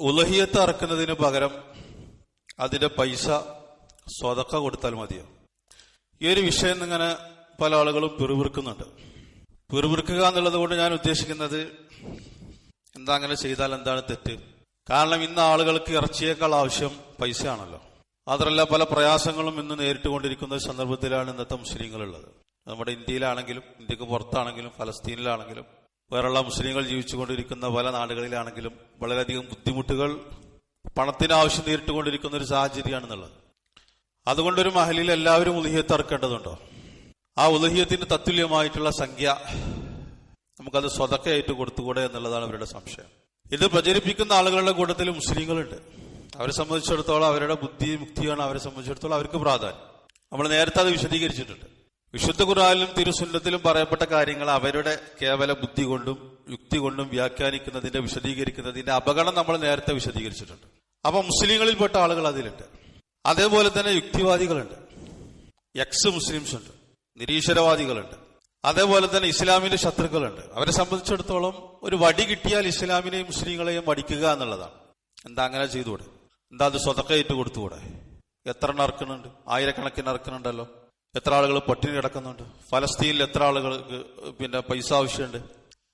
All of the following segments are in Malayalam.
ഉലഹിയത്ത് അറക്കുന്നതിന് പകരം അതിന്റെ പൈസ സ്വതക്ക കൊടുത്താൽ മതിയോ ഈ ഒരു വിഷയം ഇങ്ങനെ പല ആളുകളും പിറുപിറുക്കുന്നുണ്ട്. പിറുപിറുക്കുക എന്നുള്ളത് കൊണ്ട് ഞാൻ ഉദ്ദേശിക്കുന്നത് എന്താ അങ്ങനെ ചെയ്താൽ എന്താണ് തെറ്റ്? കാരണം ഇന്ന് ആളുകൾക്ക് ഇറച്ചിയേക്കാൾ ആവശ്യം പൈസയാണല്ലോ. മാത്രമല്ല പല പ്രയാസങ്ങളും ഇന്ന് നേരിട്ടുകൊണ്ടിരിക്കുന്ന കൊണ്ടിരിക്കുന്ന സന്ദർഭത്തിലാണ് ഇന്നത്തെ മുസ്ലിങ്ങളുള്ളത്. നമ്മുടെ ഇന്ത്യയിലാണെങ്കിലും ഇന്ത്യയ്ക്ക് പുറത്താണെങ്കിലും ഫലസ്തീനിലാണെങ്കിലും വേറെയുള്ള മുസ്ലിങ്ങൾ ജീവിച്ചുകൊണ്ടിരിക്കുന്ന പല നാടുകളിലാണെങ്കിലും വളരെയധികം ബുദ്ധിമുട്ടുകൾ പണത്തിന് ആവശ്യം നേരിട്ടുകൊണ്ടിരിക്കുന്ന ഒരു സാഹചര്യമാണെന്നുള്ളത്. അതുകൊണ്ടൊരു മഹലിൽ എല്ലാവരും ഉലഹിയത്ത് ഇറക്കേണ്ടതുണ്ടോ ആ ഉലഹിയത്തിന്റെ തത്തുല്യമായിട്ടുള്ള സംഖ്യ നമുക്കത് സ്വതക്കയായിട്ട് കൊടുത്തുകൂടെ എന്നുള്ളതാണ് അവരുടെ സംശയം. ഇത് പ്രചരിപ്പിക്കുന്ന ആളുകളുടെ കൂട്ടത്തിൽ മുസ്ലിങ്ങളുണ്ട്. അവരെ സംബന്ധിച്ചിടത്തോളം അവരുടെ ബുദ്ധി മുക്തിയാണ് അവരെ സംബന്ധിച്ചിടത്തോളം അവർക്ക് പ്രാധാന്യം. നമ്മൾ നേരത്തെ അത് വിശദീകരിച്ചിട്ടുണ്ട്. വിശുദ്ധ ഖുറാനിലും തിരുസുന്നത്തിലും പറയപ്പെട്ട കാര്യങ്ങൾ അവരുടെ കേവല ബുദ്ധി കൊണ്ടും യുക്തി കൊണ്ടും വ്യാഖ്യാനിക്കുന്നതിന്റെ വിശദീകരിക്കുന്നതിന്റെ അപകടം നമ്മൾ നേരത്തെ വിശദീകരിച്ചിട്ടുണ്ട്. അപ്പൊ മുസ്ലിങ്ങളിൽപ്പെട്ട ആളുകൾ അതിലുണ്ട്. അതേപോലെ തന്നെ യുക്തിവാദികളുണ്ട്. എക്സ് മുസ്ലിംസ് ഉണ്ട്. നിരീശ്വരവാദികളുണ്ട്. അതേപോലെ തന്നെ ഇസ്ലാമിന്റെ ശത്രുക്കളുണ്ട്. അവരെ സംബന്ധിച്ചിടത്തോളം ഒരു വടി കിട്ടിയാൽ ഇസ്ലാമിനെയും മുസ്ലിങ്ങളെയും വടിക്കുക എന്നുള്ളതാണ്. എന്താ അങ്ങനെ ചെയ്തുകൂടെ? എന്താ അത് സ്വതക്കയിട്ട് കൊടുത്തുകൂടെ? എത്ര നറുക്കണുണ്ട് ആയിരക്കണക്കിന് ഇറക്കുന്നുണ്ടല്ലോ എത്ര ആളുകൾ പട്ടിണി കിടക്കുന്നുണ്ട്? ഫലസ്തീനിൽ എത്ര ആളുകൾക്ക് പിന്നെ പൈസ ആവശ്യമുണ്ട്?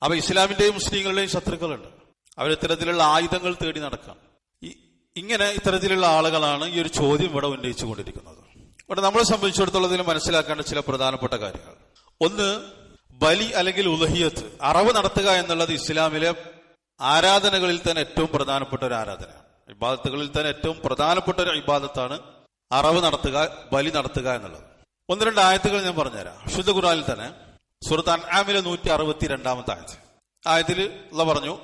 അപ്പൊ ഇസ്ലാമിന്റെയും മുസ്ലിങ്ങളുടെയും ശത്രുക്കളുണ്ട്. അവർ ഇത്തരത്തിലുള്ള ആയുധങ്ങൾ തേടി നടക്കാം. ഇങ്ങനെ ഇത്തരത്തിലുള്ള ആളുകളാണ് ഈ ഒരു ചോദ്യം ഇവിടെ ഉന്നയിച്ചു കൊണ്ടിരിക്കുന്നത് ഇവിടെ നമ്മളെ സംബന്ധിച്ചിടത്തോളം മനസ്സിലാക്കേണ്ട ചില പ്രധാനപ്പെട്ട കാര്യങ്ങൾ. ഒന്ന് ബലി അല്ലെങ്കിൽ ഉലഹിയത്ത് അറവ് നടത്തുക എന്നുള്ളത് ഇസ്ലാമിലെ ആരാധനകളിൽ തന്നെ ഏറ്റവും പ്രധാനപ്പെട്ട ഒരു ആരാധനയാണ് ഇബാദത്തുകളിൽ തന്നെ ഏറ്റവും പ്രധാനപ്പെട്ട ഒരു ഇബാദത്താണ് അറവ് നടത്തുക ബലി നടത്തുക എന്നുള്ളത്. ഒന്ന് രണ്ട് ആയത്തുകൾ ഞാൻ പറഞ്ഞുതരാം. ശുദ്ധ ഖുറാനിൽ തന്നെ സുഹൃത്ത് അൻആമിലെ നൂറ്റി അറുപത്തി രണ്ടാമത്തെ ആയത്ത്. ആയത്തിൽ ഉള്ള പറഞ്ഞു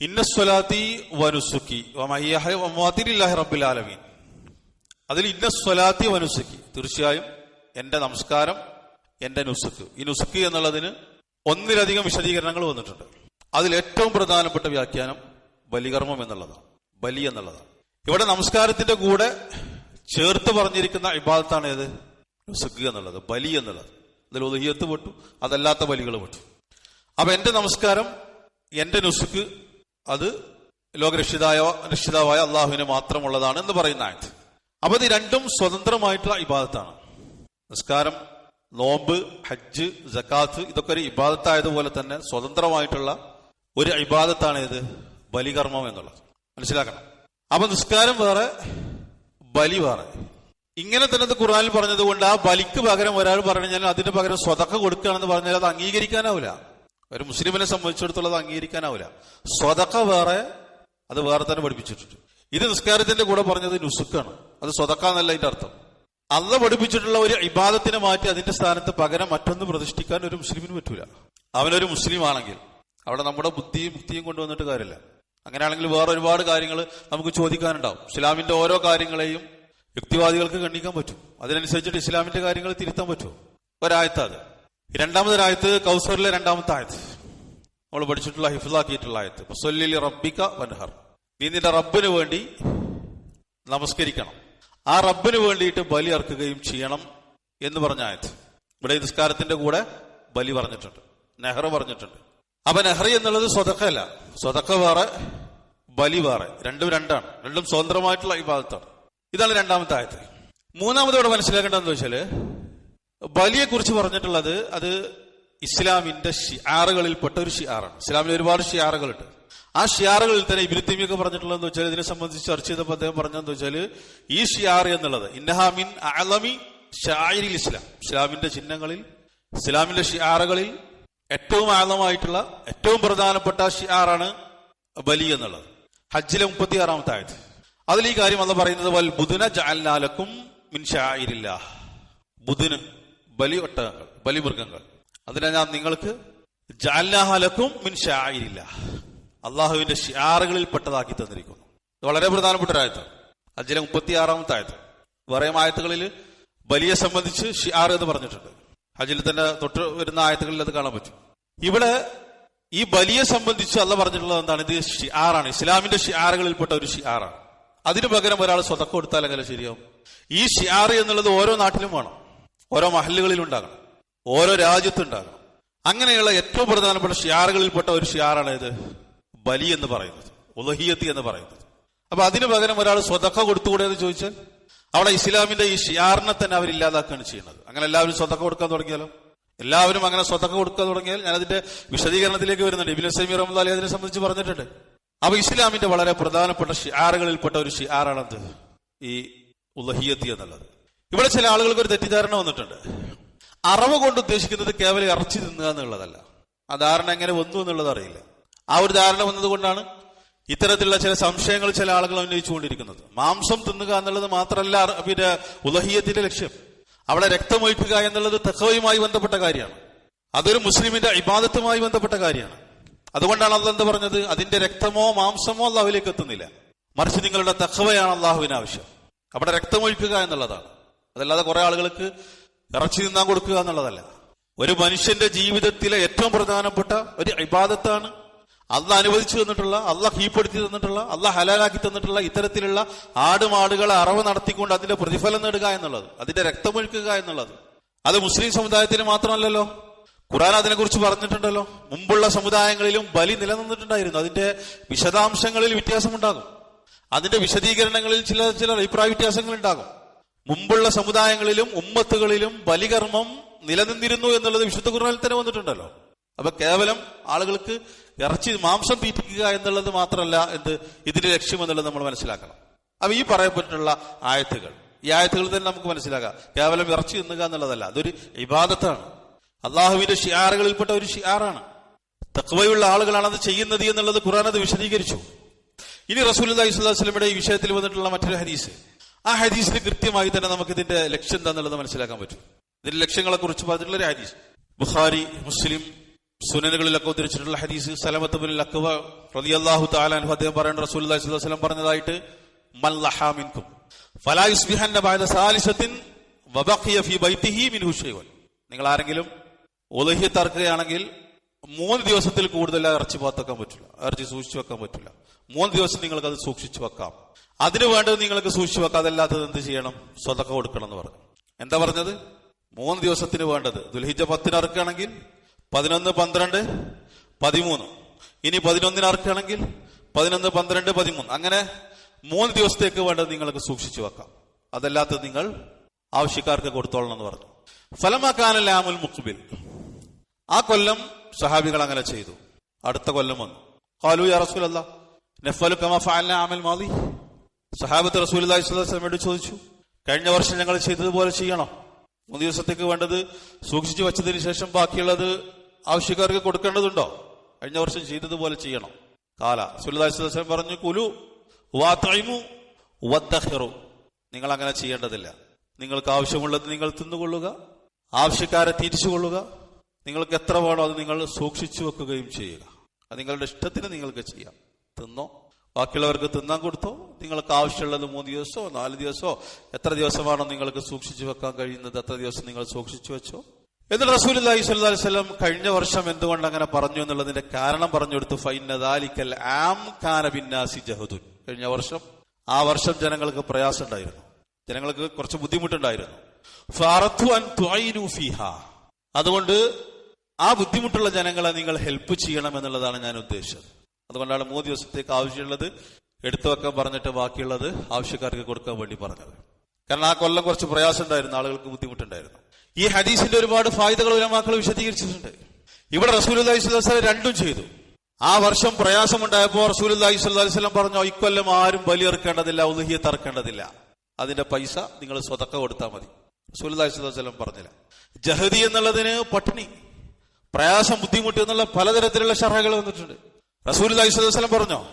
ഇന്നസ്വലാത്തി വനുസുക്കി റബ്ബിൽ ആലമീൻ. അതിൽ ഇന്ന സ്വലാത്തി വനുസുക്കി. തീർച്ചയായും എന്റെ നമസ്കാരം എന്റെ നുസുക്ക്. ഈ നുസുക്ക് എന്നുള്ളതിന് ഒന്നിലധികം വിശദീകരണങ്ങൾ വന്നിട്ടുണ്ട്. അതിൽ ഏറ്റവും പ്രധാനപ്പെട്ട വ്യാഖ്യാനം ബലികർമ്മം എന്നുള്ളതാണ്. ബലി എന്നുള്ളതാണ്. ഇവിടെ നമസ്കാരത്തിന്റെ കൂടെ ചേർത്ത് പറഞ്ഞിരിക്കുന്ന ഇബാദത്താണ് ഏത്? നുസുക്ക് എന്നുള്ളത് ബലി എന്നുള്ളത്. അതിൽ ഉദഹിയത്ത് പെട്ടു അതല്ലാത്ത ബലികൾ പെട്ടു. അപ്പൊ എന്റെ നമസ്കാരം എന്റെ നുസുക്ക് അത് ലോകരക്ഷിതായ രക്ഷിതാവായ അള്ളാഹുവിന് മാത്രമുള്ളതാണ് എന്ന് പറയുന്ന ആയത്. അപ്പൊ ഇത് രണ്ടും സ്വതന്ത്രമായിട്ടുള്ള ഇബാദത്താണ്. നിസ്കാരം നോമ്പ് ഹജ്ജ് ജക്കാത്ത് ഇതൊക്കെ ഒരു ഇബാദത്തായതുപോലെ തന്നെ സ്വതന്ത്രമായിട്ടുള്ള ഒരു ഇബാദത്താണ് ഇത് ബലികർമ്മം എന്നുള്ളത്. മനസ്സിലാക്കണം. അപ്പൊ നിസ്കാരം വേറെ ബലി വേറെ. ഇങ്ങനെ തന്നെ ഖുർആനിൽ ഖുറാനിൽ പറഞ്ഞതുകൊണ്ട് ആ ബലിക്ക് പകരം ഒരാൾ പറഞ്ഞാൽ അതിന് പകരം സ്വതക്ക കൊടുക്കുകയാണെന്ന് പറഞ്ഞാൽ അത് അംഗീകരിക്കാനാവില്ല. ഒരു മുസ്ലിമിനെ സംബന്ധിച്ചിടത്തോളം അത് അംഗീകരിക്കാനാവില്ല. സ്വതക്ക വേറെ അത് വേറെ തന്നെ പഠിപ്പിച്ചിട്ടുണ്ട്. ഇത് നിസ്കാരത്തിന്റെ കൂടെ പറഞ്ഞത് നുസുക്കാണ്. അത് സ്വതക്ക എന്നല്ല അതിന്റെ അർത്ഥം. അല്ല പഠിപ്പിച്ചിട്ടുള്ള ഒരു ഇബാദത്തിനെ മാറ്റി അതിന്റെ സ്ഥാനത്ത് പകരം മറ്റൊന്ന് പ്രതിഷ്ഠിക്കാൻ ഒരു മുസ്ലിമിന് പറ്റൂല. അവനൊരു മുസ്ലിം ആണെങ്കിൽ അവിടെ നമ്മുടെ ബുദ്ധിയും മുക്തിയും കൊണ്ടുവന്നിട്ട് കാര്യമില്ല. അങ്ങനെയാണെങ്കിൽ വേറെ ഒരുപാട് കാര്യങ്ങൾ നമുക്ക് ചോദിക്കാനുണ്ടാവും. ഇസ്ലാമിന്റെ ഓരോ കാര്യങ്ങളെയും യുക്തിവാദികൾക്ക് ഖണ്ഡിക്കാൻ പറ്റും. അതിനനുസരിച്ചിട്ട് ഇസ്ലാമിന്റെ കാര്യങ്ങൾ തിരുത്താൻ പറ്റും ഒരായത്ത് അത്. രണ്ടാമതൊരായത്ത് കൗസറിലെ രണ്ടാമത്തെ ആയത്ത്. നമ്മൾ പഠിച്ചിട്ടുള്ള ഹിഫിലാക്കിയിട്ടുള്ള ആയത്ത്. മുസല്ലി റബ്ബിക്ക വൻഹർ. നീ നിന്റെ റബ്ബിന് വേണ്ടി നമസ്കരിക്കണം. ആ റബ്ബിന് വേണ്ടിയിട്ട് ബലി അർക്കുകയും ചെയ്യണം എന്ന് പറഞ്ഞ ആയത്ത്. ഇവിടെ നിസ്കാരത്തിന്റെ കൂടെ ബലി പറഞ്ഞിട്ടുണ്ട്. നെഹ്റ പറഞ്ഞിട്ടുണ്ട്. അപ്പൊ നെഹ്റി എന്നുള്ളത് സ്വതക്കല്ല സ്വതക്ക വേറെ ബലി വേറെ. രണ്ടും രണ്ടാണ്. രണ്ടും സ്വതന്ത്രമായിട്ടുള്ള ഇബാദത്താണ് ഇതാണ് രണ്ടാമത്തെ ആയത്ത്. മൂന്നാമതോടെ മനസ്സിലാക്കേണ്ടതെന്ന് വെച്ചാൽ ബലിയെ കുറിച്ച് പറഞ്ഞിട്ടുള്ളത് അത് ഇസ്ലാമിന്റെ ഷിയാറുകളിൽപ്പെട്ട ഒരു ഷിയാറാണ് ഇസ്ലാമിൽ ഒരുപാട് ഷിയാറുകളുണ്ട് ആ ഷിയാറുകളിൽ തന്നെ ഇബിരുത്തിമിയൊക്കെ പറഞ്ഞിട്ടുള്ളതെന്ന് വെച്ചാൽ ഇതിനെ സംബന്ധിച്ച് ചർച്ച ചെയ്തപ്പോൾ അദ്ദേഹം പറഞ്ഞതെന്ന് വെച്ചാൽ ഈ ഷിയാർ എന്നുള്ളത് ഇന്നഹാമിൻ അലമി ഷായിരിൽ ഇസ്ലാം. ഇസ്ലാമിന്റെ ചിഹ്നങ്ങളിൽ ഇസ്ലാമിന്റെ ഷിയാറുകളിൽ ഏറ്റവും ആഴമായിട്ടുള്ള ഏറ്റവും പ്രധാനപ്പെട്ട ഷിയാറാണ് ബലി എന്നുള്ളത്. ഹജ്ജിലെ മുപ്പത്തി ആറാമത്തെ ആയത് അതിൽ ഈ കാര്യം അന്ന് പറയുന്നത് വൽ ബുധന ജാൽനാലക്കും മിൻഷായിരില്ല ബുധന് ബലി ഒട്ടകങ്ങൾ ബലിമൃഗങ്ങൾ. അതിനെ ഞാൻ നിങ്ങൾക്ക് ജാൽനാഹലക്കും മിൻഷായിരില്ല അള്ളാഹുവിന്റെ ഷിയാറുകളിൽ പെട്ടതാക്കി തന്നിരിക്കുന്നു. വളരെ പ്രധാനപ്പെട്ട ഒരു അജിലെ മുപ്പത്തി ആറാമത്തെ ആയത്ത്. വേറെ ആയത്തുകളിൽ ബലിയെ സംബന്ധിച്ച് ഷിയാർ എന്ന് പറഞ്ഞിട്ടുണ്ട്. അജിൽ തന്നെ തൊട്ട് വരുന്ന ആയത്തുകളിൽ അത് കാണാൻ പറ്റും. ഇവിടെ ഈ ബലിയെ സംബന്ധിച്ച് അല്ല പറഞ്ഞിട്ടുള്ളത് എന്താണ്? ഇത് ഷിയാറാണ് ഇസ്ലാമിന്റെ ഷിയാറുകളിൽപ്പെട്ട ഒരു ഷിയാറാണ് അതിനു പകരം ഒരാൾ സ്വതക്കം കൊടുത്താൽ എങ്ങനെ ശരിയാവും? ഈ ഷിയാർ എന്നുള്ളത് ഓരോ നാട്ടിലും വേണം. ഓരോ മഹല്ലുകളിലും ഉണ്ടാകണം. ഓരോ രാജ്യത്തും രാജ്യത്തുണ്ടാകണം അങ്ങനെയുള്ള ഏറ്റവും പ്രധാനപ്പെട്ട ഷിയാറുകളിൽപ്പെട്ട ഒരു ഷിയാറാണ് ഇത് ബലി എന്ന് പറയുന്നത്. ഉലഹിയത്തി എന്ന് പറയുന്നത്. അപ്പൊ അതിന് പകരം ഒരാൾ സ്വതക്ക കൊടുത്തുകൂടെ എന്ന് ചോദിച്ചാൽ അവിടെ ഇസ്ലാമിന്റെ ഈ ഷിയാറിനെ തന്നെ അവർ ഇല്ലാതാക്കുകയാണ് ചെയ്യുന്നത്. അങ്ങനെ എല്ലാവരും സ്വതക്ക കൊടുക്കാൻ തുടങ്ങിയാലോ? എല്ലാവരും അങ്ങനെ സ്വതക്ക കൊടുക്കാൻ തുടങ്ങിയാൽ ഞാൻ അതിന്റെ വിശദീകരണത്തിലേക്ക് വരുന്നുണ്ട്. ഇബിൻ സൈമി റഹ്മദ് അലി അതിനെ സംബന്ധിച്ച് പറഞ്ഞിട്ടുണ്ട്. അപ്പൊ ഇസ്ലാമിന്റെ വളരെ പ്രധാനപ്പെട്ട ഷിയാറുകളിൽപ്പെട്ട ഒരു ഷിയാറാണത് ഈ ഉലഹിയത്തി എന്നുള്ളത്. ഇവിടെ ചില ആളുകൾക്ക് ഒരു തെറ്റിദ്ധാരണ വന്നിട്ടുണ്ട്. അറവ് കൊണ്ട് ഉദ്ദേശിക്കുന്നത് കേവലം ഇറച്ചി തിന്നുക എന്നുള്ളതല്ല. ആ ധാരണ എങ്ങനെ വന്നു എന്നുള്ളത് അറിയില്ല. ആ ഒരു ധാരണ വന്നതുകൊണ്ടാണ് ഇത്തരത്തിലുള്ള ചില സംശയങ്ങൾ ചില ആളുകൾ ഉന്നയിച്ചുകൊണ്ടിരിക്കുന്നത്. മാംസം തിന്നുക എന്നുള്ളത് മാത്രമല്ല പിന്നെ ഉലഹിയത്തിന്റെ ലക്ഷ്യം. അവിടെ രക്തമൊഴിക്കുക എന്നുള്ളത് തെക്കവയുമായി ബന്ധപ്പെട്ട കാര്യമാണ്. അതൊരു മുസ്ലിമിന്റെ ഇബാദത്തുമായി ബന്ധപ്പെട്ട കാര്യമാണ്. അതുകൊണ്ടാണ് അള്ളാഹ് എന്ത് പറഞ്ഞത്? അതിന്റെ രക്തമോ മാംസമോ അള്ളാഹുലേക്ക് എത്തുന്നില്ല. മറിച്ച് നിങ്ങളുടെ തക്കവയാണ് അള്ളാഹുവിന് ആവശ്യം. അവിടെ രക്തമൊഴിക്കുക എന്നുള്ളതാണ്. അതല്ലാതെ കുറെ ആളുകൾക്ക് ഇറച്ചി തിന്നാൻ കൊടുക്കുക എന്നുള്ളതല്ല. ഒരു മനുഷ്യന്റെ ജീവിതത്തിലെ ഏറ്റവും പ്രധാനപ്പെട്ട ഒരു ഇബാദത്താണ്. അല്ല അനുവദിച്ചു തന്നിട്ടുള്ള അല്ല കീഴ്പ്പെടുത്തി തന്നിട്ടുള്ള അല്ല ഹലാലാക്കി തന്നിട്ടുള്ള ഇത്തരത്തിലുള്ള ആടുമാടുകളെ അറവ് നടത്തിക്കൊണ്ട് അതിന്റെ പ്രതിഫലം നേടുക എന്നുള്ളത് അതിന്റെ രക്തമൊഴുക്കുക എന്നുള്ളത്. അത് മുസ്ലിം സമുദായത്തിന് മാത്രമല്ലല്ലോ. ഖുറാൻ അതിനെക്കുറിച്ച് പറഞ്ഞിട്ടുണ്ടല്ലോ. മുമ്പുള്ള സമുദായങ്ങളിലും ബലി നിലനിന്നിട്ടുണ്ടായിരുന്നു. അതിന്റെ വിശദാംശങ്ങളിൽ വ്യത്യാസമുണ്ടാകും. അതിന്റെ വിശദീകരണങ്ങളിൽ ചില ചില അഭിപ്രായ വ്യത്യാസങ്ങൾ ഉണ്ടാകും മുമ്പുള്ള സമുദായങ്ങളിലും ഉമ്മത്തുകളിലും ബലികർമ്മം നിലനിന്നിരുന്നു എന്നുള്ളത് വിശുദ്ധ ഖുറാനിൽ തന്നെ വന്നിട്ടുണ്ടല്ലോ. അപ്പൊ കേവലം ആളുകൾക്ക് ഇറച്ചി മാംസം തീറ്റിക്കുക എന്നുള്ളത് മാത്രമല്ല എന്ത് ഇതിന്റെ ലക്ഷ്യം എന്നുള്ളത് നമ്മൾ മനസ്സിലാക്കണം. അപ്പൊ ഈ പറയപ്പെട്ടിട്ടുള്ള ആയത്തുകൾ ഈ ആയത്തുകൾ തന്നെ നമുക്ക് മനസ്സിലാക്കാം. കേവലം ഇറച്ചി തിന്നുക എന്നുള്ളതല്ല അതൊരു ഇബാദത്താണ്. അള്ളാഹുവിന്റെ ഷിയാറുകളിൽപ്പെട്ട ഒരു ഷിയാറാണ് തക്വയുള്ള ആളുകളാണ് അത് ചെയ്യുന്നത് എന്നുള്ളത് ഖുറാൻ അത് വിശദീകരിച്ചു. ഇനി റസൂൽ അലൈഹി സ്വലമിയുടെ ഈ വിഷയത്തിൽ വന്നിട്ടുള്ള മറ്റൊരു ഹദീസ്. ആ ഹദീസിന് കൃത്യമായി തന്നെ നമുക്ക് ഇതിന്റെ ലക്ഷ്യം എന്താണെന്നുള്ളത് മനസ്സിലാക്കാൻ പറ്റും. ഇതിന്റെ ലക്ഷ്യങ്ങളെ കുറിച്ച് പറഞ്ഞിട്ടുള്ള ഒരു ഹദീസ്. ബുഖാരി മുസ്ലിം സുനനുകളിലൊക്കെ ഉദ്ധരിച്ചിട്ടുള്ള ഹദീസ്. സലമത്ത് ബിൻ അക്വ റളിയല്ലാഹു തആല അൻഹു അദ്ദേഹം പറയുന്ന റസൂൽ അലൈഹി വസല്ലം പറഞ്ഞതായിട്ട് ഫലാ സാലിസത്തിൻ വബഖിയ ബൈത്തിഹി മിൻഹു നിങ്ങൾ ആരെങ്കിലും ഉലഹ്യത്ത് അറക്കുകയാണെങ്കിൽ മൂന്ന് ദിവസത്തിൽ കൂടുതൽ ഇറച്ചി പാത്തക്കാൻ പറ്റില്ല. ഇറച്ചി സൂക്ഷിച്ചു വെക്കാൻ പറ്റില്ല. മൂന്ന് ദിവസം നിങ്ങൾക്ക് അത് സൂക്ഷിച്ചു വെക്കാം. അതിനു വേണ്ടത് നിങ്ങൾക്ക് സൂക്ഷിച്ചു വെക്കാം. അതല്ലാത്തത് എന്ത് ചെയ്യണം? സ്വതക്ക കൊടുക്കണം എന്ന് പറഞ്ഞു. എന്താ പറഞ്ഞത്? മൂന്ന് ദിവസത്തിന് വേണ്ടത്. ദുൽഹിജ പത്തിന് അറക്കുകയാണെങ്കിൽ പതിനൊന്ന് പന്ത്രണ്ട് പതിമൂന്ന്. ഇനി പതിനൊന്നിന് അറക്കുകയാണെങ്കിൽ പതിനൊന്ന് പന്ത്രണ്ട് പതിമൂന്ന്. അങ്ങനെ മൂന്ന് ദിവസത്തേക്ക് വേണ്ടത് നിങ്ങൾക്ക് സൂക്ഷിച്ചു വെക്കാം. അതല്ലാത്തത് നിങ്ങൾ ആവശ്യക്കാർക്ക് കൊടുത്തോളണം എന്ന് പറഞ്ഞു. ഫലമാക്കാനല്ല ആമുൽ മുഖ്ബിൽ ആ കൊല്ലം സഹാബികൾ അങ്ങനെ ചെയ്തു. അടുത്ത കൊല്ലം വന്നു. കാലു യാ റസൂൽ അല്ല നെഫലു കമ ഫഅൽന ആമൽ മാതി സഹാബത്ത് റസൂൽ സ്വല്ലല്ലാഹു ചോദിച്ചു കഴിഞ്ഞ വർഷം ഞങ്ങൾ ചെയ്തതുപോലെ ചെയ്യണം? മൂന്ന് ദിവസത്തേക്ക് വേണ്ടത് സൂക്ഷിച്ചു വെച്ചതിന് ശേഷം ബാക്കിയുള്ളത് ആവശ്യക്കാർക്ക് കൊടുക്കേണ്ടതുണ്ടോ? കഴിഞ്ഞ വർഷം ചെയ്തതുപോലെ ചെയ്യണം? കാല വസല്ലം പറഞ്ഞു കുലു വാത്തൈമു വദ്ദഖിറു നിങ്ങൾ അങ്ങനെ ചെയ്യേണ്ടതില്ല. നിങ്ങൾക്ക് ആവശ്യമുള്ളത് നിങ്ങൾ തിന്നുകൊള്ളുക ആവശ്യക്കാരെ തിരിച്ചുകൊള്ളുക നിങ്ങൾക്ക് എത്ര വേണോ അത് നിങ്ങൾ സൂക്ഷിച്ചു വെക്കുകയും ചെയ്യുക. അത് നിങ്ങളുടെ ഇഷ്ടത്തിന് നിങ്ങൾക്ക് ചെയ്യാം. തിന്നോ? ബാക്കിയുള്ളവർക്ക് തിന്നാൻ കൊടുത്തോ? നിങ്ങൾക്ക് ആവശ്യമുള്ളത് മൂന്ന് ദിവസമോ നാല് ദിവസമോ എത്ര ദിവസമാണോ നിങ്ങൾക്ക് സൂക്ഷിച്ചു വെക്കാൻ കഴിയുന്നത്? എത്ര ദിവസം നിങ്ങൾ സൂക്ഷിച്ചു വെച്ചോ? എന്നിട്ട് റസൂൽ അലൈഹി വസല്ലം കഴിഞ്ഞ വർഷം എന്തുകൊണ്ട് അങ്ങനെ പറഞ്ഞു എന്നുള്ളതിന്റെ കാരണം പറഞ്ഞു കൊടുത്തു ഫൈനദാലിക്കൽ ആം കാന ബിന്നാസി ജഹദുൻ. കഴിഞ്ഞ വർഷം ആ വർഷം ജനങ്ങൾക്ക് പ്രയാസം ഉണ്ടായിരുന്നു ജനങ്ങൾക്ക് കുറച്ച് ബുദ്ധിമുട്ടുണ്ടായിരുന്നു. അതുകൊണ്ട് ആ ബുദ്ധിമുട്ടുള്ള ജനങ്ങളെ നിങ്ങൾ ഹെൽപ്പ് ചെയ്യണം എന്നുള്ളതാണ് ഞാൻ ഉദ്ദേശിച്ചത്. അതുകൊണ്ടാണ് മൂന്ന് ദിവസത്തേക്ക് ആവശ്യമുള്ളത്. എടുത്തു വെക്കാൻ പറഞ്ഞിട്ട് ബാക്കിയുള്ളത് ആവശ്യക്കാർക്ക് കൊടുക്കാൻ വേണ്ടി പറഞ്ഞത്. കാരണം ആ കൊല്ലം കുറച്ച് പ്രയാസം ഉണ്ടായിരുന്നു ആളുകൾക്ക് ബുദ്ധിമുട്ടുണ്ടായിരുന്നു. ഈ ഹദീസിന്റെ ഒരുപാട് ഫായ്തകൾ ഉലമാക്കൾ വിശദീകരിച്ചിട്ടുണ്ട്. ഇവിടെ റസൂൽ അലൈഹി രണ്ടും ചെയ്തു. ആ വർഷം പ്രയാസമുണ്ടായപ്പോൾ റസൂൽ അലൈഹി സ്വലം പറഞ്ഞു ഇക്കൊല്ലം ആരും ബലിയെറുക്കേണ്ടതില്ല ഉദഹിയെ തറക്കേണ്ടതില്ല. അതിന്റെ പൈസ നിങ്ങൾ സ്വതക്ക കൊടുത്താൽ മതി. റസൂൽ അലൈഹി പറഞ്ഞില്ല. ജഹദി എന്നുള്ളതിന് പട്ടിണി. പ്രയാസം ബുദ്ധിമുട്ട് എന്നുള്ള പലതരത്തിലുള്ള ഷർഹകൾ വന്നിട്ടുണ്ട്. റസൂൽ അലൈഹി സ്വലം പറഞ്ഞോ?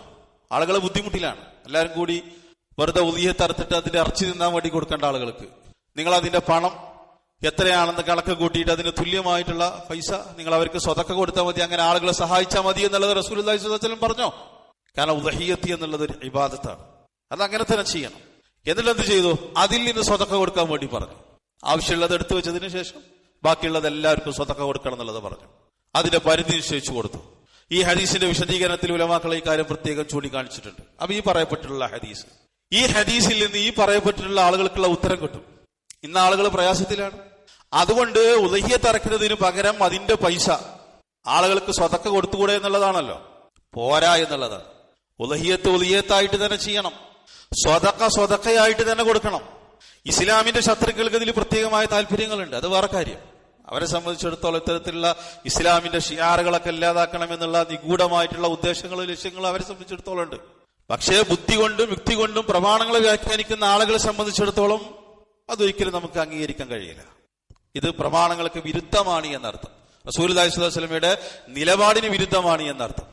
ആളുകളെ ബുദ്ധിമുട്ടിലാണ്. എല്ലാവരും കൂടി വെറുതെ ഉദിയെ തറുത്തിട്ട് അതിന്റെ അർച്ചി തിന്നാൻ വേണ്ടി കൊടുക്കേണ്ട ആളുകൾക്ക്. നിങ്ങൾ അതിന്റെ പണം എത്രയാണെന്ന് കണക്ക് കൂട്ടിയിട്ട് അതിന് തുല്യമായിട്ടുള്ള പൈസ നിങ്ങൾ അവർക്ക് സ്വതക്ക കൊടുത്താൽ മതി. അങ്ങനെ ആളുകളെ സഹായിച്ചാൽ മതി എന്നുള്ളത് റസൂൽ അലൈഹി സ്വലം പറഞ്ഞോ? കാരണം ഉദഹിയത്തി എന്നുള്ളത് ഒരു ഇബാദത്താണ്. അത് അങ്ങനെ തന്നെ ചെയ്യണം. എന്നിട്ട് എന്ത് ചെയ്തു? അതിൽ നിന്ന് സ്വതക്ക കൊടുക്കാൻ വേണ്ടി പറഞ്ഞു. ആവശ്യമുള്ളത് എടുത്തു വെച്ചതിന് ശേഷം ബാക്കിയുള്ളത് എല്ലാവർക്കും സ്വതക്ക കൊടുക്കണം എന്നുള്ളത് പറഞ്ഞു. അതിന്റെ പരിധി നിശ്ചയിച്ചു കൊടുത്തു. ഈ ഹദീസിന്റെ വിശദീകരണത്തിൽ ഉലമാക്കളെ ഈ കാര്യം പ്രത്യേകം ചൂണ്ടിക്കാണിച്ചിട്ടുണ്ട്. അപ്പൊ ഈ പറയപ്പെട്ടിട്ടുള്ള ഹദീസ്. ഈ ഹദീസിൽ നിന്ന് ഈ പറയപ്പെട്ടിട്ടുള്ള ആളുകൾക്കുള്ള ഉത്തരം കിട്ടും. ഇന്ന് ആളുകൾ പ്രയാസത്തിലാണ്. അതുകൊണ്ട് ഉദഹ്യ തറക്കുന്നതിന് പകരം അതിന്റെ പൈസ ആളുകൾക്ക് സ്വതക്ക കൊടുത്തുകൂടെ എന്നുള്ളതാണല്ലോ. പോരാ എന്നുള്ളതാണ് ഉലഹിയത്ത് ഉലിയത്തായിട്ട് തന്നെ ചെയ്യണം. സ്വതക്ക സ്വതക്കയായിട്ട് തന്നെ കൊടുക്കണം. ഇസ്ലാമിന്റെ ശത്രുക്കൾക്ക് ഇതിൽ പ്രത്യേകമായ താല്പര്യങ്ങളുണ്ട് അത് വേറെ കാര്യം. അവരെ സംബന്ധിച്ചിടത്തോളം ഇത്തരത്തിലുള്ള ഇസ്ലാമിന്റെ ഷിയാറുകളൊക്കെ ഇല്ലാതാക്കണമെന്നുള്ള നിഗൂഢമായിട്ടുള്ള ഉദ്ദേശങ്ങളും ലക്ഷ്യങ്ങളും അവരെ സംബന്ധിച്ചിടത്തോളം ഉണ്ട്. പക്ഷേ ബുദ്ധി കൊണ്ടും യുക്തി കൊണ്ടും പ്രമാണങ്ങളെ വ്യാഖ്യാനിക്കുന്ന ആളുകളെ സംബന്ധിച്ചിടത്തോളം അതൊരിക്കലും നമുക്ക് അംഗീകരിക്കാൻ കഴിയില്ല. ഇത് പ്രമാണങ്ങൾക്ക് വിരുദ്ധമാണ് എന്നർത്ഥം. റസൂൽ അലൈഹിസ്വലമയുടെ നിലപാടിന് വിരുദ്ധമാണ് എന്നർത്ഥം.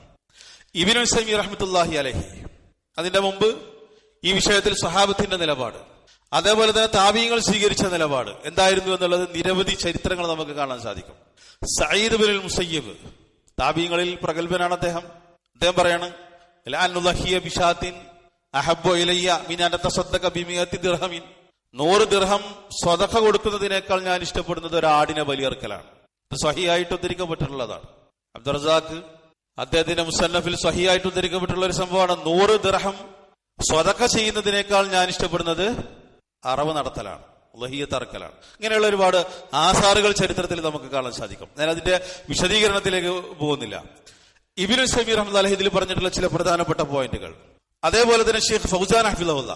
ഇബിനു സമി റഹ്മത്തുല്ലാഹി അലഹി. അതിന്റെ മുമ്പ് ഈ വിഷയത്തിൽ സഹാബത്തിന്റെ നിലപാട്. അതേപോലെ തന്നെ താപീയങ്ങൾ സ്വീകരിച്ച നിലപാട് എന്തായിരുന്നു എന്നുള്ളത് നിരവധി ചരിത്രങ്ങൾ നമുക്ക് കാണാൻ സാധിക്കും. സയ്യിദ് ബിൻ മുസയ്യബ് താപീയങ്ങളിൽ പ്രഗത്ഭനാണ് അദ്ദേഹം. അദ്ദേഹം പറയാണ് "ലാനുലഹിയ ബിശാത്തിൻ അഹബ്ബു ഇലയ്യ മിൻ അൻ അത്തസദ്ദഖ ദിർഹമിൻ. നൂറ് ദിർഹം സ്വതക്ക കൊടുക്കുന്നതിനേക്കാൾ ഞാൻ ഇഷ്ടപ്പെടുന്നത് ഒരു ആടിനെ ബലിയർക്കലാണ്. ഇത് സഹിയായിട്ട് ഉദ്ധരിക്കപ്പെട്ടിട്ടുള്ളതാണ്. അബ്ദുറസാഖ് അദ്ദേഹത്തിന്റെ മുസന്നഫിൽ സഹിയായിട്ട് ഉദ്ധരിക്കപ്പെട്ടുള്ള ഒരു സംഭവമാണ് നൂറ് ദിർഹം സ്വതക്ക ചെയ്യുന്നതിനേക്കാൾ ഞാൻ ഇഷ്ടപ്പെടുന്നത് അറവ് നടത്തലാണ് ലഹിയത്ത് അറക്കലാണ് ഇങ്ങനെയുള്ള ഒരുപാട് ആസാറുകൾ ചരിത്രത്തിൽ നമുക്ക് കാണാൻ സാധിക്കും. ഞാൻ അതിന്റെ വിശദീകരണത്തിലേക്ക് പോകുന്നില്ല. ഇബിനു സമീർ അഹമ്മദ് അലഹി ഇതിൽ പറഞ്ഞിട്ടുള്ള ചില പ്രധാനപ്പെട്ട പോയിന്റുകൾ. അതേപോലെ തന്നെ ഷെയ്ഖ് ഫൗസാൻ അഹമ്മദ്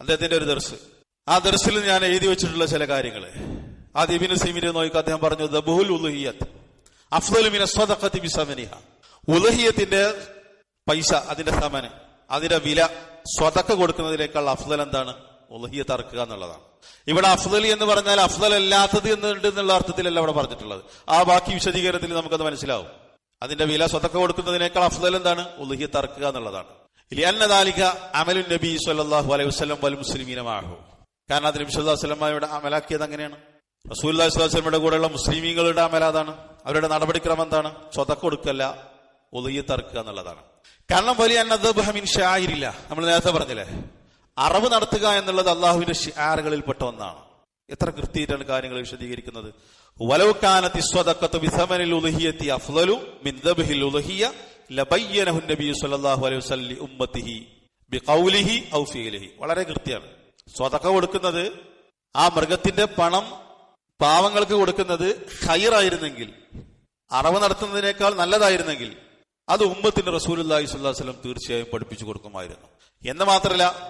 അദ്ദേഹത്തിന്റെ ഒരു ദർസ്. ആ ദർസിൽ ഞാൻ എഴുതി വെച്ചിട്ടുള്ള ചില കാര്യങ്ങൾ. ആദ്യം ഇബിനു സമീർ നോക്കി അദ്ദേഹം പറഞ്ഞു ഉലഹിയത്തിന്റെ പൈസ അതിന്റെ സമന് അതിന്റെ വില സ്വതക്ക കൊടുക്കുന്നതിനേക്കാൾ അഫ്ദൽ എന്താണ്? ഉലഹിയത്ത് തറക്കുക എന്നുള്ളതാണ്. ഇവിടെ അഫ്ദലി എന്ന് പറഞ്ഞാൽ അഫ്ദൽ അല്ലാത്തത് എന്നുണ്ട് എന്നുള്ള അർത്ഥത്തിലല്ല ഇവിടെ പറഞ്ഞിട്ടുള്ളത്. ആ ബാക്കി വിശദീകരണത്തിൽ നമുക്കത് മനസ്സിലാവും. അതിന്റെ വില സ്വതക്ക കൊടുക്കുന്നതിനേക്കാൾ അഫ്ദൽ എന്താണ്? ഒലഹിയ തറക്കുക എന്നുള്ളതാണ്. ലിയന്നദാലിക അമലു നബി സല്ലാഹു അലൈഹി വസ്ലം വൽ മുസ്ലിമീനമാഹു കാരണം അത് നബി വസല്ലമയുടെ അമലാക്കിയത് അങ്ങനെയാണ്. റസൂൽ സ്വലമയുടെ കൂടെയുള്ള മുസ്ലിമീങ്ങളുടെ അമല അതാണ്. അവരുടെ നടപടിക്രമം എന്താണ്? സ്വതക്ക കൊടുക്കല്ല ഒതുങ്ങി തറക്കുക എന്നുള്ളതാണ്. കാരണം വലിയ അന്നദ്ബഹമിൻ ഷായിരില്ല നമ്മൾ നേരത്തെ പറഞ്ഞില്ലേ? അറവ് നടത്തുക എന്നുള്ളത് അള്ളാഹുവിന്റെ ഷിയാറുകളിൽപ്പെട്ട ഒന്നാണ്. എത്ര കൃത്യമായിട്ടാണ് കാര്യങ്ങൾ വിശദീകരിക്കുന്നത്? ലബയ്യനഹു സല്ലല്ലാഹു അലൈഹി ഉമ്മത്തിഹി ഔ വളരെ കൃത്യമാണ്. സ്വതക്ക കൊടുക്കുന്നത് ആ മൃഗത്തിന്റെ പണം പാവങ്ങൾക്ക് കൊടുക്കുന്നത് ഹൈറായിരുന്നെങ്കിൽ അറവ് നടത്തുന്നതിനേക്കാൾ നല്ലതായിരുന്നെങ്കിൽ അത് ഉമ്മത്തിന്റെ റസൂലുല്ലാഹി സ്വല്ലല്ലാഹു അലൈഹി വസല്ലം തീർച്ചയായും പഠിപ്പിച്ചു കൊടുക്കുമായിരുന്നു. എന്ന് മാത്രമല്ല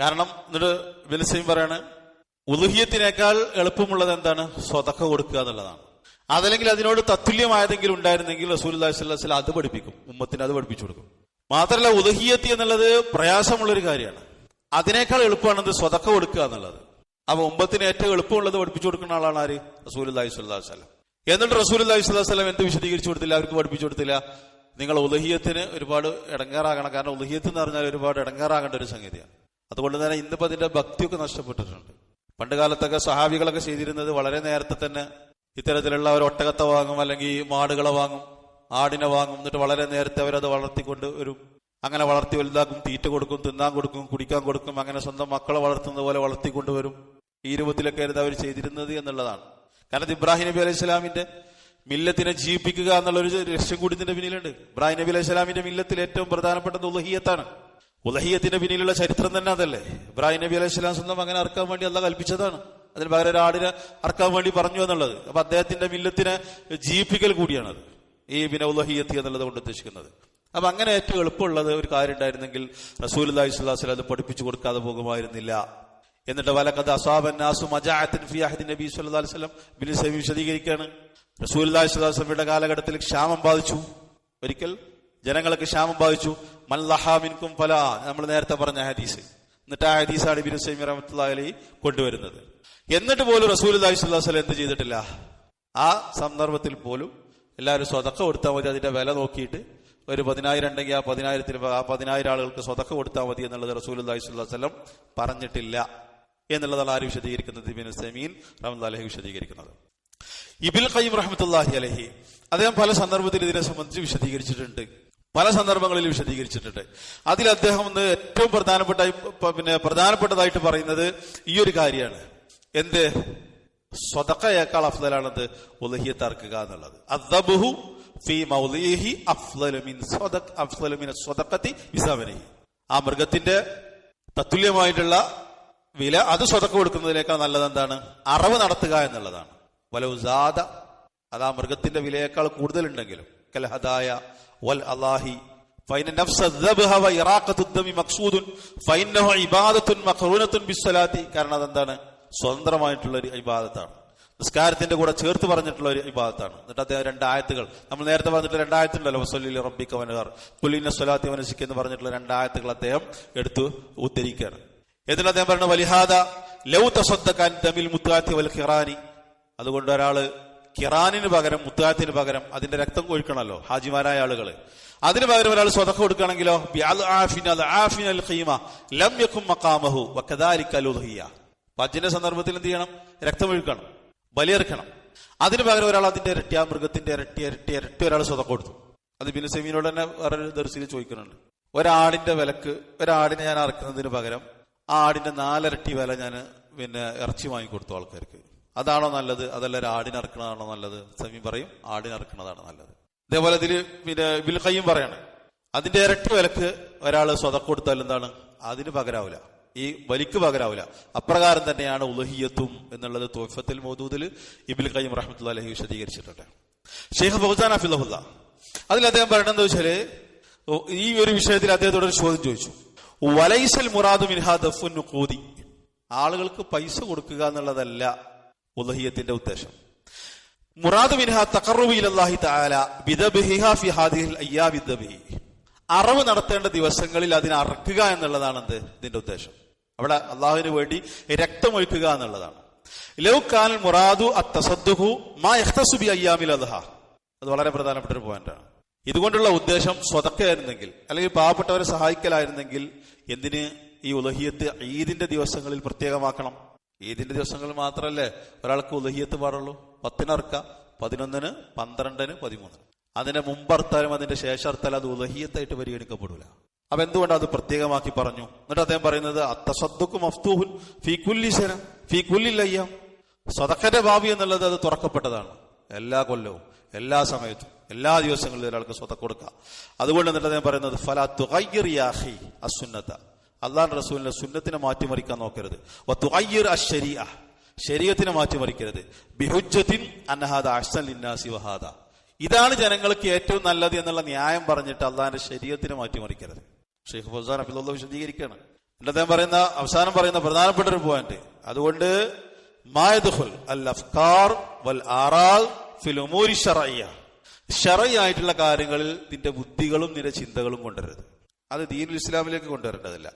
കാരണം എന്നിട്ട് ഇബ്നു പറയാണ് ഉലുഹിയത്തിനേക്കാൾ എളുപ്പമുള്ളത് എന്താണ്? സ്വതക്ക കൊടുക്കുക എന്നുള്ളതാണ്. അതല്ലെങ്കിൽ അതിനോട് തത്തുല്യമായതെങ്കിലും ഉണ്ടായിരുന്നെങ്കിൽ റസൂൽ അള്ളാഹിസ്വല്ലാ അത് പഠിപ്പിക്കും ഉമ്മത്തിന് അത് പഠിപ്പിച്ചു കൊടുക്കും. മാത്രമല്ല ഉദഹിയത്തി എന്നുള്ളത് പ്രയാസമുള്ളൊരു കാര്യമാണ്. അതിനേക്കാൾ എളുപ്പമാണ് സ്വതക്ക കൊടുക്കുക എന്നുള്ളത്. അപ്പൊ ഒമ്പത്തിന് ഏറ്റവും എളുപ്പമുള്ളത് പഠിപ്പിച്ചു കൊടുക്കുന്ന ആളാണ് ആര്? റസൂൽ അള്ളാഹി സ്വല്ലാ വസ്ലം എന്നിട്ട് റസൂൽ അല്ലാഹി സ്വല്ലാ വസ്ലം എന്ത് വിശദീകരിച്ചു കൊടുത്തില്ല? അവർക്ക് പഠിപ്പിച്ചു കൊടുത്തില്ല. നിങ്ങൾ ഉദഹിയത്തിന് ഒരുപാട് ഇടങ്ങാറാകണം. കാരണം ഉദഹിയത്ത് എന്ന് പറഞ്ഞാൽ ഒരുപാട് ഇടങ്ങാറാകേണ്ട ഒരു സംഗതിയാണ്. അതുകൊണ്ട് തന്നെ ഇന്നിപ്പോ അതിന്റെ ഭക്തിയൊക്കെ നഷ്ടപ്പെട്ടിട്ടുണ്ട്. പണ്ട് കാലത്തൊക്കെ സഹാബികളൊക്കെ ചെയ്തിരുന്നത് വളരെ നേരത്തെ തന്നെ ഇത്തരത്തിലുള്ള ഒരു ഒട്ടകത്തെ വാങ്ങും അല്ലെങ്കിൽ മാടുകളെ വാങ്ങും ആടിനെ വാങ്ങും. എന്നിട്ട് വളരെ നേരത്തെ അവരത് വളർത്തിക്കൊണ്ട് വരും അങ്ങനെ വളർത്തി വലുതാക്കും തീറ്റ കൊടുക്കും തിന്നാൻ കൊടുക്കും കുടിക്കാൻ കൊടുക്കും അങ്ങനെ സ്വന്തം മക്കളെ വളർത്തുന്ന പോലെ വളർത്തിക്കൊണ്ടുവരും. ഈ രൂപത്തിലൊക്കെ ആയിരുന്നു അവർ ചെയ്തിരുന്നത് എന്നുള്ളതാണ്. കാരണം ഇബ്രാഹിം നബി അലൈഹി സ്വലാമിന്റെ മില്ലത്തിനെ ജീവിപ്പിക്കുക എന്നുള്ളൊരു ലക്ഷ്യം കൂടി ഇതിന്റെ പിന്നിലുണ്ട്. ഇബ്രാഹിം നബി അലൈഹി സ്വലാമിന്റെ മില്ലത്തിൽ ഏറ്റവും പ്രധാനപ്പെട്ടത് ഉലഹിയത്താണ്. ഉലഹിയത്തിന്റെ പിന്നിലുള്ള ചരിത്രം തന്നെ അതല്ലേ? ഇബ്രാഹിം നബി അലൈഹി സ്വലാം സ്വന്തം അങ്ങനെ അറക്കാൻ വേണ്ടി അല്ല കൽപ്പിച്ചതാണ്. അതിന് പകരം ഒരാടിനെ അറക്കാൻ വേണ്ടി പറഞ്ഞു എന്നുള്ളത്. അപ്പൊ അദ്ദേഹത്തിന്റെ മില്ലത്തിനെ ജീവിപ്പിക്കൽ കൂടിയാണത്. ഈ പിന്നെ ഉലഹിയത്തി എന്നുള്ളത് കൊണ്ട് ഉദ്ദേശിക്കുന്നത്. അപ്പൊ അങ്ങനെ ഏറ്റവും എളുപ്പമുള്ളത് ഒരു കാര്യം ഉണ്ടായിരുന്നെങ്കിൽ റസൂൽ അലൈഹി സ്വലാസ്ലം അത് പഠിപ്പിച്ചു കൊടുക്കാതെ പോകുമായിരുന്നില്ല. എന്നിട്ട് വലക്കത് അസാബൻ നാസു മജാഅത്തിൻ ഫിയാഹിദിൻ നബി സല്ലല്ലാഹു അലൈഹി വസല്ലം സൈമി വിശദീകരിക്കുകയാണ്. റസൂൽ അലൈഹി സ്വലാസ്ലമിയുടെ കാലഘട്ടത്തിൽ ക്ഷാമം ബാധിച്ചു. ഒരിക്കൽ ജനങ്ങൾക്ക് ക്ഷാമം ബാധിച്ചു. മൽഹാമിൻകും ഫല നമ്മൾ നേരത്തെ പറഞ്ഞ ഹദീസ്. എന്നിട്ട് ആ ഹദീസാണ് ബിൻ സൈമി റഹ്മത്തുള്ളാഹി അലൈഹി കൊണ്ടുവരുന്നത്. എന്നിട്ട് പോലും റസൂൽ അലൈഹി സ്വലാഹു വസല്ലം എന്ത് ചെയ്തിട്ടില്ല? ആ സന്ദർഭത്തിൽ പോലും എല്ലാവരും സ്വതക്ക കൊടുത്താൽ മതി അതിന്റെ വില നോക്കിയിട്ട് ഒരു പതിനായിരം ഉണ്ടെങ്കിൽ ആ പതിനായിരത്തിൽ ആ പതിനായിരം ആളുകൾക്ക് സ്വതക്ക കൊടുത്താൽ മതി എന്നുള്ളത് റസൂൽ അലൈഹി വസല്ലം പറഞ്ഞിട്ടില്ല എന്നുള്ളതാണ് ആര് വിശദീകരിക്കുന്നത്? ഇബിൻ സമീൻ അലഹി വിശദീകരിക്കുന്നത്. ഇബിൽ ഖൈം റഹ്മത്തുള്ളാഹി അലഹി അദ്ദേഹം പല സന്ദർഭത്തിൽ ഇതിനെ സംബന്ധിച്ച് വിശദീകരിച്ചിട്ടുണ്ട്. പല സന്ദർഭങ്ങളിൽ വിശദീകരിച്ചിട്ടുണ്ട്. അതിൽ അദ്ദേഹം ഒന്ന് ഏറ്റവും പ്രധാനപ്പെട്ട പിന്നെ പ്രധാനപ്പെട്ടതായിട്ട് പറയുന്നത് ഈ ഒരു കാര്യമാണ്. എന്ത്? സ്വതക്കയേക്കാൾ അഫ്ദലാണത് ഒലഹിയെ തർക്കുക എന്നുള്ളത്. അദ്ദബുഹു ഫീ മൗലിഹി അഫ്ദലു മിൻ സ്വദഖ് അഫ്ദലു മിൻ സ്വദഖത്തി ബിസമനിഹി ആ മൃഗത്തിന്റെ തത്തുല്യമായിട്ടുള്ള വില അത് സ്വതക്ക കൊടുക്കുന്നതിനേക്കാൾ നല്ലത് എന്താണ് അറവ് നടത്തുക എന്നുള്ളതാണ് വല ഉസാദ അത് ആ മൃഗത്തിന്റെ വിലയേക്കാൾ കൂടുതലുണ്ടെങ്കിലും കലഹദായ വൽ അലാഹി فإن نفس الذبح وإراقة الدم مقصود فإنه عبادة مقرونة بالصلاة കാരണം അതെന്താണ് സ്വതന്ത്രമായിട്ടുള്ള ഒരു ഇബാദത്താണ് നിസ്കാരത്തിന്റെ കൂടെ ചേർത്ത് പറഞ്ഞിട്ടുള്ള ഒരു വിഭാഗത്താണ് എന്നിട്ട് അദ്ദേഹം രണ്ടായത്തുകൾ നമ്മൾ നേരത്തെ പറഞ്ഞിട്ട് രണ്ടായത്തുണ്ടല്ലോ വസല്ലി റബ്ബിക്ക വനഹർ. കുലിന സ്വലാത്തി മനസ്സിക്ക് എന്ന് പറഞ്ഞിട്ടുള്ള രണ്ടായത്തുകൾ അദ്ദേഹം എടുത്തു ഉദ്ധരിക്കുകയാണ്. എന്നിട്ട് അദ്ദേഹം പറയുന്നത് വലിഹാദ ലൗ തസദ്ദക്കാൻ തമിൽ മുത്താത്തി വൽ ഖിറാനി. അതുകൊണ്ട് ഒരാൾ കിറാനിന് പകരം മുത്താത്തിന് പകരം അതിന്റെ രക്തം കൊഴുക്കണമല്ലോ ഹാജിമാരായ ആളുകൾ അതിന് പകരം ഒരാൾ സ്വതക്ക കൊടുക്കുകയാണെങ്കിലോ മക്കാമഹു വക്കദാലിക്കലുഹിയ പജ്ജിന്റെ സന്ദർഭത്തിൽ എന്ത് ചെയ്യണം? രക്തം ഒഴുക്കണം. ബലിയെറുക്കണം അതിന് പകരം ഒരാൾ അതിന്റെ ഇരട്ടി ആ മൃഗത്തിന്റെ ഇരട്ടി ഇരട്ടി ഇരട്ടി ഒരാൾ സ്വതം കൊടുത്തു. അത് പിന്നെ സെമീനോട് തന്നെ വേറൊരു ദർശിയിൽ ചോദിക്കുന്നുണ്ട്. ഒരാടിന്റെ വിലക്ക് ഒരാടിനെ ഞാൻ അറക്കുന്നതിന് പകരം ആ ആടിന്റെ നാലിരട്ടി വില ഞാൻ പിന്നെ ഇറച്ചി വാങ്ങിക്കൊടുത്തു ആൾക്കാർക്ക്. അതാണോ നല്ലത്? അതല്ല ആടിനെ ഇറക്കണതാണോ നല്ലത്? സമീം പറയും ആടിനെ ഇറക്കണതാണ് നല്ലത്. ഇതേപോലെ ഇതിൽ പിന്നെ ബിൽഖയ്യും പറയാണ് അതിന്റെ ഇരട്ടി വിലക്ക് ഒരാൾ സ്വതം കൊടുത്താൽ എന്താണ്? അതിന് പകരാവില്ല ഈ വലിക്ക് പകരാവില്ല. അപ്രകാരം തന്നെയാണ് ഉലഹിയത്തും എന്നുള്ളത് തോഫത്തിൽ മൗദൂദിൽ ഇബിൽ കയ്യം റഹ്മത്തുള്ള അലഹി വിശദീകരിച്ചിട്ടുണ്ട്. ഷെയ്ഖ് ഫൗസാൻ അഫിള്ള അതിൽ അദ്ദേഹം പറയണത് വെച്ചാൽ ഈ ഒരു വിഷയത്തിൽ അദ്ദേഹത്തോട് ഒരു ചോദ്യം ചോദിച്ചു. വലൈസൽ മുറാദു മിൻഹാ ദഫുൻ കൂതി ആളുകൾക്ക് പൈസ കൊടുക്കുക എന്നുള്ളതല്ല ഉലഹിയത്തിന്റെ ഉദ്ദേശം. മുറാദ് മിൻഹ തക്കറുബിഹി തആല ബിദബിഹിഹ ഫി ഹാദിഹിൽ അയ്യാബി ദബിഹി. അറവ് നടത്തേണ്ട ദിവസങ്ങളിൽ അതിനെ അറക്കുക എന്നുള്ളതാണ് എന്ത് ഇതിന്റെ ഉദ്ദേശം. അവിടെ അള്ളാഹുവിന് വേണ്ടി രക്തമൊഴുക്കുക എന്നുള്ളതാണ്. ലൗക്കാൽ മുറാദു അത്തസദ്ദുഹു മാ യഖ്തസുബി അയ്യാമിൽ അദ്ഹ. അത് വളരെ പ്രധാനപ്പെട്ട ഒരു പോയിന്റാണ് ഇതുകൊണ്ടുള്ള ഉദ്ദേശം സ്വതക്കയായിരുന്നെങ്കിൽ അല്ലെങ്കിൽ പാവപ്പെട്ടവരെ സഹായിക്കലായിരുന്നെങ്കിൽ എന്തിന് ഈ ഉലഹിയത്ത് ഈദിന്റെ ദിവസങ്ങളിൽ പ്രത്യേകമാക്കണം? ഈദിന്റെ ദിവസങ്ങളിൽ മാത്രമല്ലേ ഒരാൾക്ക് ഉലഹിയത്ത് പാടുള്ളൂ? പത്തിനർക്ക പതിനൊന്നിന് പന്ത്രണ്ടിന് പതിമൂന്നിന് അതിന്റെ മുമ്പർത്താലും അതിന്റെ ശേഷർത്താലും അത് ഉലഹിയത്തായിട്ട് പരിഗണിക്കപ്പെടില്ല അപ്പൊ എന്തുകൊണ്ട് അത് പ്രത്യേകമാക്കി പറഞ്ഞു? എന്നിട്ട് അദ്ദേഹം പറയുന്നത് അത്തസദ്ദുക്കും മഫ്തൂഹുൻ ഫീ കുല്ലി ശര ഫീ കുല്ലില്ലയ്യാം സ്വതക്കന്റെ ഭാവി എന്നുള്ളത് അത് തുറക്കപ്പെട്ടതാണ്. എല്ലാ കൊല്ലവും എല്ലാ സമയത്തും എല്ലാ ദിവസങ്ങളിലും ഒരാൾക്ക് സ്വതക്ക കൊടുക്കാം അതുകൊണ്ട് എന്നിട്ട് അദ്ദേഹം പറയുന്നത് ഫലാ തുകയ്യറിയാഹി അസുന്നത്ത അള്ളാൻ റസൂലിന്റെ സുന്നത്തിനെ മാറ്റിമറിക്കാൻ നോക്കരുത്. വത്തുഅയ്യിർ അശ്ശരീഅ ശരീരത്തിനെ മാറ്റിമറിക്കരുത്. ബിഹുജത്തിൻ അന്നഹാദ അഹ്സൻ ലിന്നാസി വഹാദ ഇതാണ് ജനങ്ങൾക്ക് ഏറ്റവും നല്ലത് എന്നുള്ള ന്യായം പറഞ്ഞിട്ട് അള്ളാന്റെ ശരീരത്തിനെ മാറ്റിമറിക്കരുത്. ഷെയ്ഖ് ഫൗസാൻ അഫിലുള്ള വിശദീകരിക്കുകയാണ് എന്നിട്ട് അദ്ദേഹം പറയുന്ന അവസാനം പറയുന്ന പ്രധാനപ്പെട്ട ഒരു പോയിന്റ്. അതുകൊണ്ട് മായദുൽ അൽ അഫ്കാർ വൽ ആറാൽ ഫിൽ ഉമൂരി ഷറയ്യ ഷറയായിട്ടുള്ള കാര്യങ്ങളിൽ നിന്റെ ബുദ്ധികളും നിന്റെ ചിന്തകളും കൊണ്ടുവരരുത് അത് ദീനുൽ ഇസ്ലാമിലേക്ക് കൊണ്ടുവരേണ്ടതില്ല.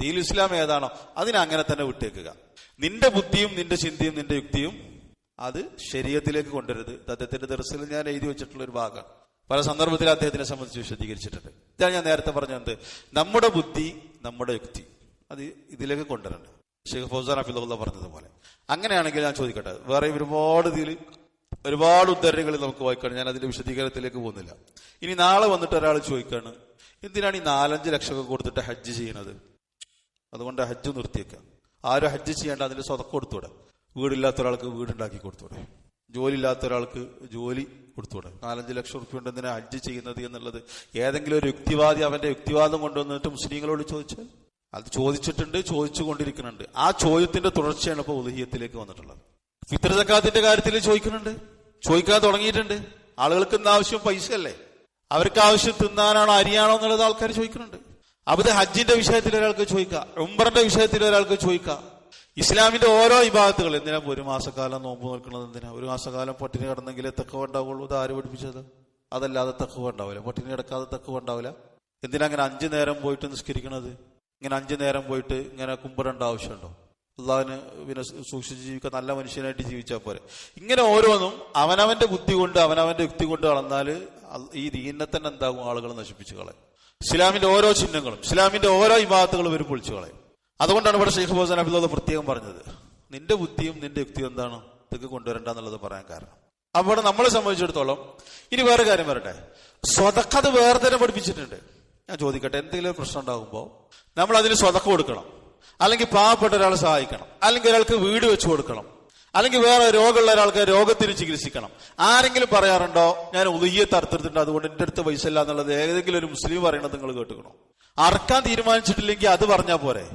ദീൻ ഇസ്ലാം ഏതാണോ അതിനെ അങ്ങനെ തന്നെ വിട്ടേക്കുക. നിന്റെ ബുദ്ധിയും നിന്റെ ചിന്തയും നിന്റെ യുക്തിയും അത് ശരീരത്തിലേക്ക് കൊണ്ടുവരുത് അദ്ദേഹത്തിന്റെ ദർശനം ഞാൻ എഴുതി വെച്ചിട്ടുള്ള ഒരു ഭാഗമാണ്. പല സന്ദർഭത്തിൽ അദ്ദേഹത്തിനെ സംബന്ധിച്ച് വിശദീകരിച്ചിട്ടുണ്ട്. ഇതാണ് ഞാൻ നേരത്തെ പറഞ്ഞത് നമ്മുടെ ബുദ്ധി നമ്മുടെ യുക്തി. അത് ഇതിലേക്ക് കൊണ്ടുവരണ്ട്. ഷെയ്ഖ് ഫൗസാൻ അഫിദുള്ള പറഞ്ഞതുപോലെ. അങ്ങനെയാണെങ്കിൽ ഞാൻ ചോദിക്കട്ടെ വേറെ ഒരുപാട് ഇതിൽ ഒരുപാട് ഉദ്ധരണികൾ നമുക്ക് വായിക്കണം. ഞാൻ അതിന്റെ വിശദീകരണത്തിലേക്ക് പോകുന്നില്ല. ഇനി നാളെ വന്നിട്ട് ഒരാൾ ചോദിക്കാണ് എന്തിനാണ് ഈ നാലഞ്ച് ലക്ഷമൊക്കെ കൊടുത്തിട്ട് ഹജ്ജ് ചെയ്യണത്? അതുകൊണ്ട് ഹജ്ജ് നിർത്തിയേക്കാം. ആരും ഹജ്ജ് ചെയ്യേണ്ട അതിന്റെ സ്വതക്കം കൊടുത്തൂടെ വീടില്ലാത്ത ഒരാൾക്ക് വീടുണ്ടാക്കി കൊടുത്തൂടെ ജോലി ഇല്ലാത്ത ഒരാൾക്ക് ജോലി കൊടുത്തൂടെ നാലഞ്ച് ലക്ഷം റുപ്യ കൊണ്ട് എന്തിനാ ഹജ്ജ് ചെയ്യുന്നത് എന്നുള്ളത്? ഏതെങ്കിലും ഒരു യുക്തിവാദി അവന്റെ യുക്തിവാദം കൊണ്ടുവന്നിട്ട് മുസ്ലിങ്ങളോട് ചോദിച്ചാൽ? അത് ചോദിച്ചിട്ടുണ്ട് ചോദിച്ചു കൊണ്ടിരിക്കുന്നുണ്ട് ആ ചോദ്യത്തിന്റെ തുടർച്ചയാണ് ഇപ്പോൾ ഉദഹീയത്തിലേക്ക് വന്നിട്ടുള്ളത്. ഫിത്ര സക്കാത്തിന്റെ കാര്യത്തിൽ ചോദിക്കുന്നുണ്ട്. ചോദിക്കാൻ തുടങ്ങിയിട്ടുണ്ട്. ആളുകൾക്ക് ഇന്ന് ആവശ്യം പൈസ അല്ലേ അവർക്ക് ആവശ്യം തിന്നാനാണോ അരിയാണോ എന്നുള്ളത് ആൾക്കാർ ചോദിക്കുന്നുണ്ട്. അവിടെ ഹജ്ജിന്റെ വിഷയത്തിൽ ഒരാൾക്ക് ചോദിക്കാം. ഉംബറിന്റെ വിഷയത്തിൽ ഒരാൾക്ക് ചോദിക്കാം. ഇസ്ലാമിന്റെ ഓരോ വിഭാഗത്തുകൾ എന്തിനാ ഒരു മാസക്കാലം നോമ്പ് നിൽക്കുന്നത് എന്തിനാ? ഒരു മാസക്കാലം പട്ടിണി കിടന്നെങ്കിലേ തക്കവ ഉണ്ടാവുള്ളൂ. ഇത് ആര് പഠിപ്പിച്ചത്? അതല്ലാതെ തക്കവ ഉണ്ടാവില്ല. പട്ടിണി കിടക്കാതെ തക്കവ ഉണ്ടാവില്ല. എന്തിനാ അങ്ങനെ അഞ്ചു നേരം പോയിട്ട് നിസ്കരിക്കണത്? ഇങ്ങനെ അഞ്ചു നേരം പോയിട്ട് ഇങ്ങനെ കുമ്പിടേണ്ട ആവശ്യമുണ്ടോ? അള്ളാഹിന് പിന്നെ സൂക്ഷിച്ച് ജീവിക്കാൻ നല്ല മനുഷ്യനായിട്ട് ജീവിച്ചാൽ പോരെ. ഇങ്ങനെ ഓരോന്നും അവനവന്റെ ബുദ്ധി കൊണ്ട് അവനവന്റെ യുക്തി കൊണ്ട് വളർന്നാൽ ഈ ദീനെ തന്നെ എന്താകും? ആളുകൾ നശിപ്പിച്ചു കളയും. ഇസ്ലാമിന്റെ ഓരോ ചിഹ്നങ്ങളും ഇസ്ലാമിന്റെ ഓരോ വിഭാഗത്തുകളും ഇവർ പൊളിച്ചു കളയും. അതുകൊണ്ടാണ് ഇവിടെ ഷെയ്ഖ് ഹുസൈൻ അബ്ദുള്ള പ്രത്യേകം പറഞ്ഞത്. നിന്റെ ബുദ്ധിയും നിന്റെ യുക്തിയും എന്താണ്? ഇതൊക്കെ കൊണ്ടുവരണ്ട എന്നുള്ളത് പറയാൻ കാരണം. അവിടെ നമ്മളെ സംബന്ധിച്ചിടത്തോളം ഇനി വേറെ കാര്യം വരട്ടെ. സ്വതക്കത് വേറെ തന്നെ പഠിപ്പിച്ചിട്ടുണ്ട്. ഞാൻ ചോദിക്കട്ടെ എന്തെങ്കിലും പ്രശ്നം ഉണ്ടാകുമ്പോൾ നമ്മൾ അതിന് സ്വതക്ക കൊടുക്കണം. അല്ലെങ്കിൽ പാവപ്പെട്ട ഒരാളെ സഹായിക്കണം. അല്ലെങ്കിൽ ഒരാൾക്ക് വീട് വെച്ചു കൊടുക്കണം. അല്ലെങ്കിൽ വേറെ രോഗമുള്ള ഒരാൾക്ക് രോഗത്തിന് ചികിത്സിക്കണം. ആരെങ്കിലും പറയാറുണ്ടോ ഞാൻ ഉലുഹിയത്ത് അർത്ഥത്തിട്ടുണ്ട് അതുകൊണ്ട് എന്റെ അടുത്ത് പൈസ ഇല്ല എന്നുള്ളത് ഏതെങ്കിലും ഒരു മുസ്ലിം പറയണത് നിങ്ങൾ കേട്ടുക്കണോ? അറക്കാൻ തീരുമാനിച്ചിട്ടില്ലെങ്കിൽ അത് പറഞ്ഞാൽ പോരെ?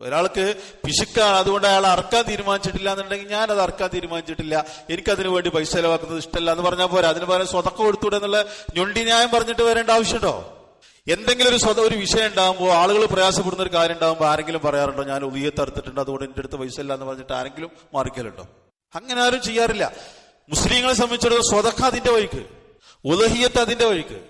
ഒരാൾക്ക് പിശുക്കാണ്. അതുകൊണ്ട് അയാൾ അറക്കാൻ തീരുമാനിച്ചിട്ടില്ല എന്നുണ്ടെങ്കിൽ ഞാൻ അത് അറക്കാൻ തീരുമാനിച്ചിട്ടില്ല. എനിക്ക് അതിനു വേണ്ടി പൈസ ചെലവാക്കുന്നത് ഇഷ്ടമല്ല എന്ന് പറഞ്ഞാൽ പോരാ. അതിന് പകരം സ്വതക്കം കൊടുത്തൂടെ എന്നുള്ള ഞൊണ്ടി ന്യായം പറഞ്ഞിട്ട് വരേണ്ട ആവശ്യമുണ്ടോ? എന്തെങ്കിലും ഒരു സ്വത ഒരു വിഷയം ഉണ്ടാകുമ്പോൾ ആളുകൾ പ്രയാസപ്പെടുന്ന ഒരു കാര്യം ഉണ്ടാകുമ്പോൾ ആരെങ്കിലും പറയാറുണ്ടോ? ഞാൻ ഉദിയെ തറുത്തിട്ടുണ്ട് അതുകൊണ്ട് എന്റെ അടുത്ത് പൈസ ഇല്ല എന്ന് പറഞ്ഞിട്ട് ആരെങ്കിലും മാറിക്കലുണ്ടോ? അങ്ങനെ ആരും ചെയ്യാറില്ല. മുസ്ലിങ്ങളെ സംബന്ധിച്ചിടത്തോളം സ്വതക്ക അതിന്റെ വഴിക്ക്. ഉദഹിയത്ത് അതിന്റെ വഴിക്ക്.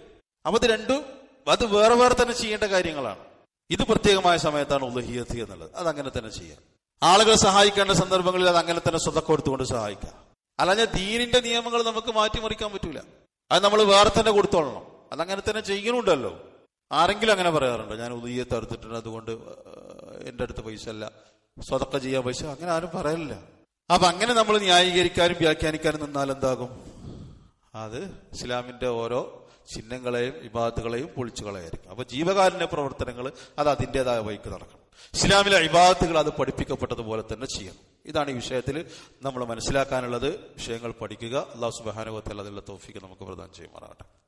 അപ്പൊ രണ്ടും അത് വേറെ വേറെ തന്നെ ചെയ്യേണ്ട കാര്യങ്ങളാണ്. ഇത് പ്രത്യേകമായ സമയത്താണ് ഉലഹിയത്ത് എന്നുള്ളത്. അത് അങ്ങനെ തന്നെ ചെയ്യാം. ആളുകളെ സഹായിക്കേണ്ട സന്ദർഭങ്ങളിൽ അത് അങ്ങനെ തന്നെ സ്വതക്കം എടുത്തുകൊണ്ട് സഹായിക്കാം. അല്ലാതെ ദീനിന്റെ നിയമങ്ങൾ നമുക്ക് മാറ്റിമറിക്കാൻ പറ്റൂല. അത് നമ്മൾ വേറെ തന്നെ കൊടുത്തോളണം. അതങ്ങനെ തന്നെ ചെയ്യണുണ്ടല്ലോ ആരെങ്കിലും അങ്ങനെ പറയാറുണ്ടോ ഞാൻ ഉദയത്ത് എടുത്തിട്ടുണ്ട് അതുകൊണ്ട് എന്റെ അടുത്ത് പൈസ അല്ല സ്വതക്ക ചെയ്യാൻ പൈസ അങ്ങനെ ആരും പറയലില്ല. അപ്പൊ അങ്ങനെ നമ്മൾ ന്യായീകരിക്കാനും വ്യാഖ്യാനിക്കാനും നിന്നാൽ എന്താകും? അത് ഇസ്ലാമിന്റെ ഓരോ ചിഹ്നങ്ങളെയും ഇബാദത്തുകളെയും പൊളിച്ചു കളയായിരിക്കും അപ്പൊ ജീവകാരുണ്യ പ്രവർത്തനങ്ങൾ അത് അതിന്റെതായ വഴിക്ക് നടക്കണം. ഇസ്ലാമിലെ ഇബാദത്തുകൾ അത് പഠിപ്പിക്കപ്പെട്ടതുപോലെ തന്നെ ചെയ്യണം. ഇതാണ് ഈ വിഷയത്തിൽ നമ്മൾ മനസ്സിലാക്കാനുള്ളത്. വിഷയങ്ങൾ പഠിക്കുക. അള്ളാഹു സുബാനുഭവത്തിൽ അതിലുള്ള തോഫിക്ക് നമുക്ക് പ്രദാനം ചെയ്യുമാറാകട്ടെ.